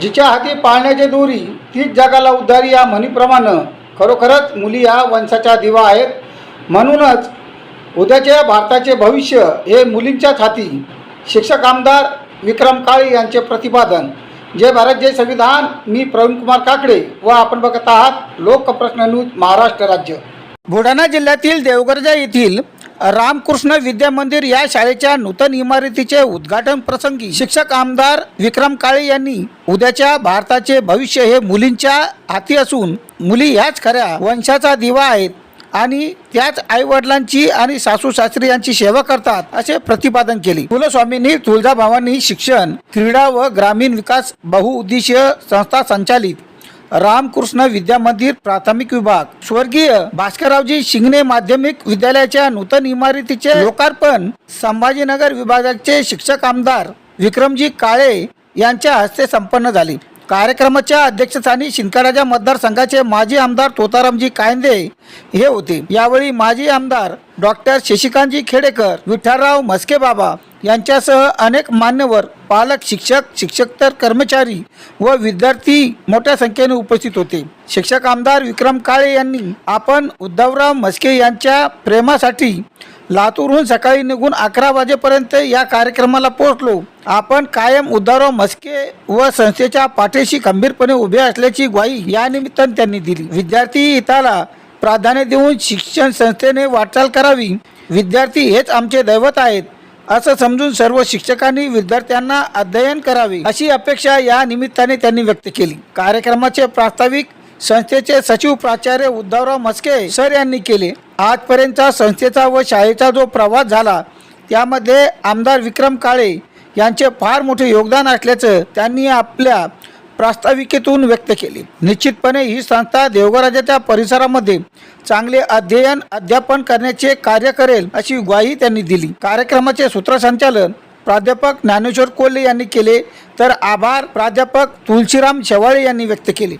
जिच्या हाती पाळण्याचे दोरी तीच जगाला उद्धारी या म्हणीप्रमाणे. खरोखरच मुली या वंशाच्या दिवा आहेत. म्हणूनच उद्याच्या भारताचे भविष्य हे मुलींच्याच हाती. शिक्षक आमदार विक्रम काळे यांचे प्रतिपादन. जय भारत जय संविधान. मी प्रवीण कुमार काकडे व आपण बघत आहात लोकप्रश्न न्यूज महाराष्ट्र राज्य. बुलढाणा जिल्ह्यातील देवगर्जा येथील रामकृष्ण विद्या मंदिर या शाळेच्या नूतन इमारतीचे उद्घाटन प्रसंगी शिक्षक आमदार विक्रम काळे यांनी उद्याच्या भारताचे भविष्य हे मुलींच्या हाती असून मुली ह्याच खऱ्या वंशाचा दिवा आहेत आणि त्याच आईवडिलांची आणि सासू सासरी यांची सेवा करतात असे प्रतिपादन केले. कुलस्वामींनी तुळजाभवानी शिक्षण क्रीडा व ग्रामीण विकास बहुउद्देशीय संस्था संचालित रामकृष्ण विद्या मंदिर प्राथमिक विभाग. स्वर्गीय भास्कररावजी शिंगणे माध्यमिक विद्यालयाच्या नूतन इमारतीचे लोकार्पण संभाजीनगर विभागाचे शिक्षक आमदार विक्रमजी काळे यांच्या हस्ते संपन्न झाले. कार्यक्रमाच्या अध्यक्षस्थानी शिंदखेडाच्या मतदारसंघाचे माजी आमदार तोतारामजी कायंदे हे होते. यावेळी माजी आमदार डॉक्टर शशिकांतजी खेडेकर विठ्ठलराव म्हस्के बाबा यांच्यासह अनेक मान्यवर पालक शिक्षक शिक्षकतर कर्मचारी व विद्यार्थी मोठ्या संख्येने उपस्थित होते. शिक्षक आमदार विक्रम काळे यांनी आपण उद्धवराव म्हस्के यांच्या प्रेमासाठी लातूरहून सकाळी निघून अकरा वाजेपर्यंत या कार्यक्रमाला पोहोचलो. आपण कायम उद्धवराव म्हस्के व संस्थेच्या पाठीशी खंबीरपणे उभे असल्याची ग्वाही यानिमित्ताने त्यांनी दिली. विद्यार्थी हिताला प्राधान्य देऊन शिक्षण संस्थेने वाटचाल करावी. विद्यार्थी हेच आमचे दैवत आहेत. असं समजून सर्व शिक्षकांनी विद्यार्थ्यांना अध्ययन करावे अशी अपेक्षा या निमित्ताने त्यांनी व्यक्त केली. कार्यक्रमाचे प्रास्ताविक संस्थेचे सचिव प्राचार्य उद्धवराव मस्के सर यांनी केले. आजपर्यंतचा संस्थेचा व शाळेचा जो प्रवास झाला त्यामध्ये आमदार विक्रम काळे यांचे फार मोठे योगदान असल्याचं त्यांनी आपल्या प्रास्ताविकेतून व्यक्त केले. निश्चितपणे ही संस्था देवघराजाच्या परिसरामध्ये चांगले अध्ययन अध्यापन करण्याचे कार्य करेल अशी ग्वाही त्यांनी दिली. कार्यक्रमाचे सूत्रसंचालन प्राध्यापक ज्ञानेश्वर कोल्हे यांनी केले तर आभार प्राध्यापक तुलसीराम शेवाळे यांनी व्यक्त केले.